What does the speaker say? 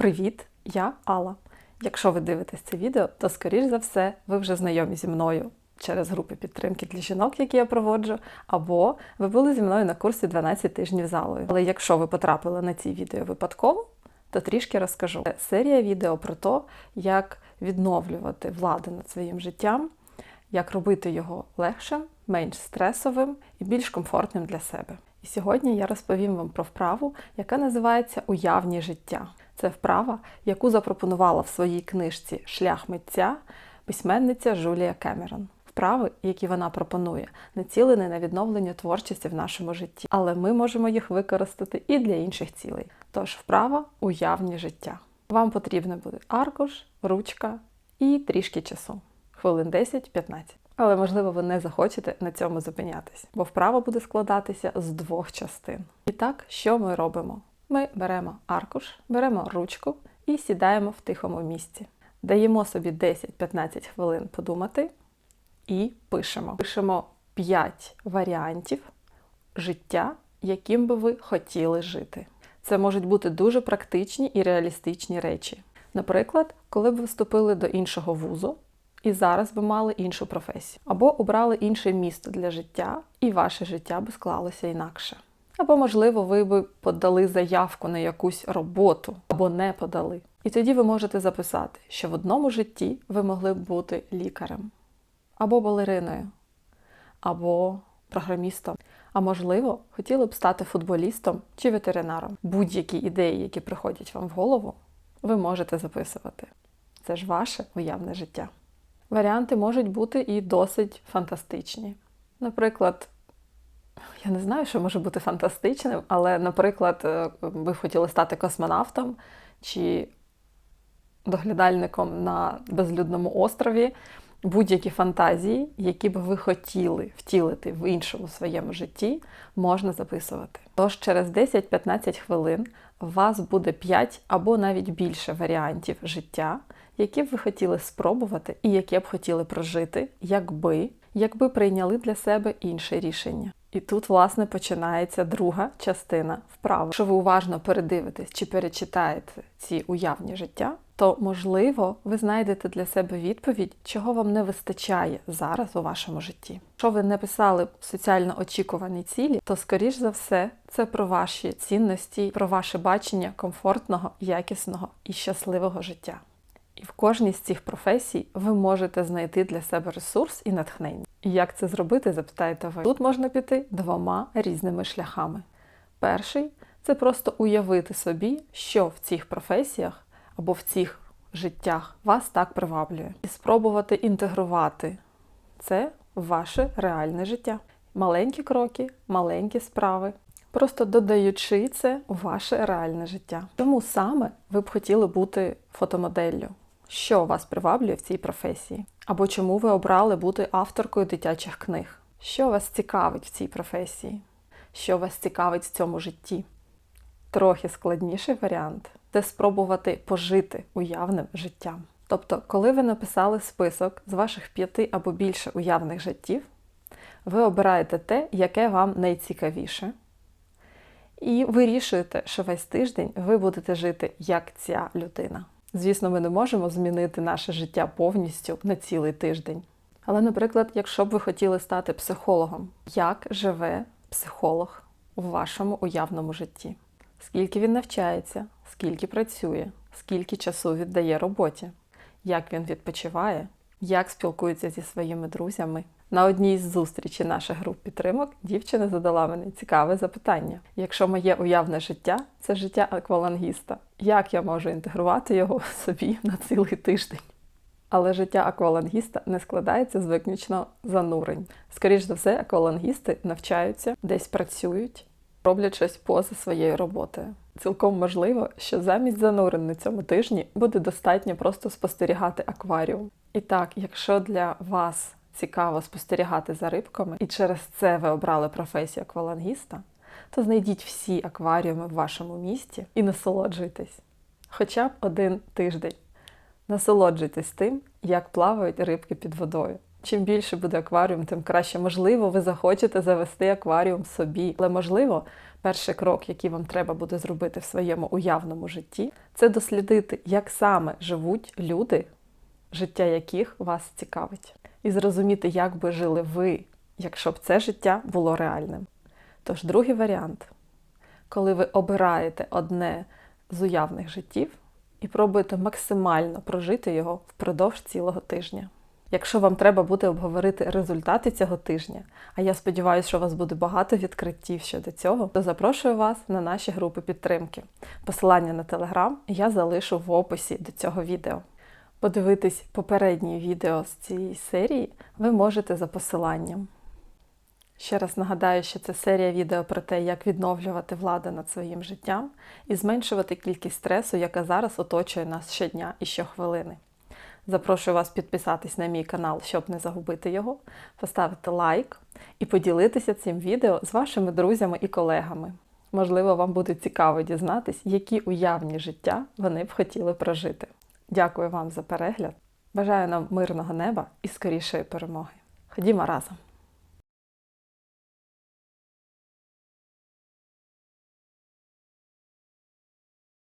Привіт, я Алла. Якщо ви дивитесь це відео, то скоріш за все ви вже знайомі зі мною через групи підтримки для жінок, які я проводжу, або ви були зі мною на курсі 12 тижнів залою. Але якщо ви потрапили на ці відео випадково, то трішки розкажу. Це серія відео про те, як відновлювати владу над своїм життям, як робити його легшим, менш стресовим і більш комфортним для себе. І сьогодні я розповім вам про вправу, яка називається Уявні життя. Це вправа, яку запропонувала в своїй книжці Шлях митця письменниця Жулія Кемерон. Вправи, які вона пропонує, націлені на відновлення творчості в нашому житті, але ми можемо їх використати і для інших цілей. Тож вправа уявні життя. Вам потрібно буде аркуш, ручка і трішки часу хвилин 10-15. Але можливо ви не захочете на цьому зупинятись, бо вправа буде складатися з двох частин. І так, що ми робимо? Ми беремо аркуш, беремо ручку і сідаємо в тихому місці. Даємо собі 10-15 хвилин подумати і пишемо. Пишемо 5 варіантів життя, яким би ви хотіли жити. Це можуть бути дуже практичні і реалістичні речі. Наприклад, коли б ви вступили до іншого вузу, і зараз ви мали іншу професію, або обрали інше місто для життя, і ваше життя би склалося інакше. Або, можливо, ви би подали заявку на якусь роботу, або не подали. І тоді ви можете записати, що в одному житті ви могли б бути лікарем, або балериною, або програмістом. А можливо, хотіли б стати футболістом чи ветеринаром. Будь-які ідеї, які приходять вам в голову, ви можете записувати. Це ж ваше уявне життя. Варіанти можуть бути і досить фантастичні. Наприклад, я не знаю, що може бути фантастичним, але, наприклад, е, ви хотіли стати космонавтом чи доглядальником на безлюдному острові, будь-які фантазії, які б ви хотіли втілити в іншому своєму житті, можна записувати. Тож через 10-15 хвилин у вас буде 5 або навіть більше варіантів життя, які б ви хотіли спробувати і яке б хотіли прожити, якби, якби прийняли для себе інше рішення. І тут, власне, починається друга частина вправи. Якщо ви уважно передивитесь чи перечитаєте ці уявні життя, то, можливо, ви знайдете для себе відповідь, чого вам не вистачає зараз у вашому житті. Якщо ви не писали соціально очікувані цілі, то, скоріш за все, це про ваші цінності, про ваше бачення комфортного, якісного і щасливого життя. І в кожній з цих професій ви можете знайти для себе ресурс і натхнення. І як це зробити, запитаєте ви. Тут можна піти двома різними шляхами. Перший це просто уявити собі, що в цих професіях або в цих життях вас так приваблює, і спробувати інтегрувати це в ваше реальне життя. Маленькі кроки, маленькі справи, просто додаючи це у ваше реальне життя. Чому саме ви б хотіли бути фотомоделлю? Що вас приваблює в цій професії? Або чому ви обрали бути авторкою дитячих книг? Що вас цікавить в цій професії? Що вас цікавить в цьому житті? Трохи складніший варіант це спробувати пожити уявним життям. Тобто, коли ви написали список з ваших п'яти або більше уявних життів, ви обираєте те, яке вам найцікавіше, і вирішуєте, що весь тиждень ви будете жити як ця людина. Звісно, ми не можемо змінити наше життя повністю на цілий тиждень. Але, наприклад, якщо б ви хотіли стати психологом, як живе психолог у вашому уявному житті? Скільки він навчається, скільки працює, скільки часу віддає роботі, як він відпочиває, як спілкується зі своїми друзями? На одній з зустрічей наших груп підтримок дівчина задала мені цікаве запитання: якщо моє уявне життя це життя аквалангіста, як я можу інтегрувати його собі на цілий тиждень? Але життя аквалангіста не складається з виключно занурень. Скоріше за все, аквалангісти навчаються, десь працюють, роблять щось поза своєю роботою. Цілком можливо, що замість занурень на цьому тижні буде достатньо просто спостерігати акваріум. І так, якщо для вас цікаво спостерігати за рибками, і через це ви обрали професію аквалангіста, то знайдіть всі акваріуми в вашому місті і насолоджуйтесь. Хоча б один тиждень. Насолоджуйтесь тим, як плавають рибки під водою. Чим більше буде акваріум, тим краще. Можливо, ви захочете завести акваріум собі, але можливо, Перший крок, який вам треба буде зробити в своєму уявному житті, це дослідити, як саме живуть люди, життя яких вас цікавить, і зрозуміти, як би жили ви, якщо б це життя було реальним. Тож, другий варіант, коли ви обираєте одне з уявних життів і пробуєте максимально прожити його впродовж цілого тижня. Якщо вам треба буде обговорити результати цього тижня, а я сподіваюся, що у вас буде багато відкриттів щодо цього, то запрошую вас на наші групи підтримки. Посилання на телеграм я залишу в описі до цього відео. Подивитись попередні відео з цієї серії ви можете за посиланням. Ще раз нагадаю, що це серія відео про те, як відновлювати владу над своїм життям і зменшувати кількість стресу, яка зараз оточує нас щодня і щохвилини. Запрошую вас підписатись на мій канал, щоб не загубити його, поставити лайк і поділитися цим відео з вашими друзями і колегами. Можливо, вам буде цікаво дізнатись, які уявні життя вони б хотіли прожити. Дякую вам за перегляд. Бажаю нам мирного неба і скорішої перемоги. Ходімо разом!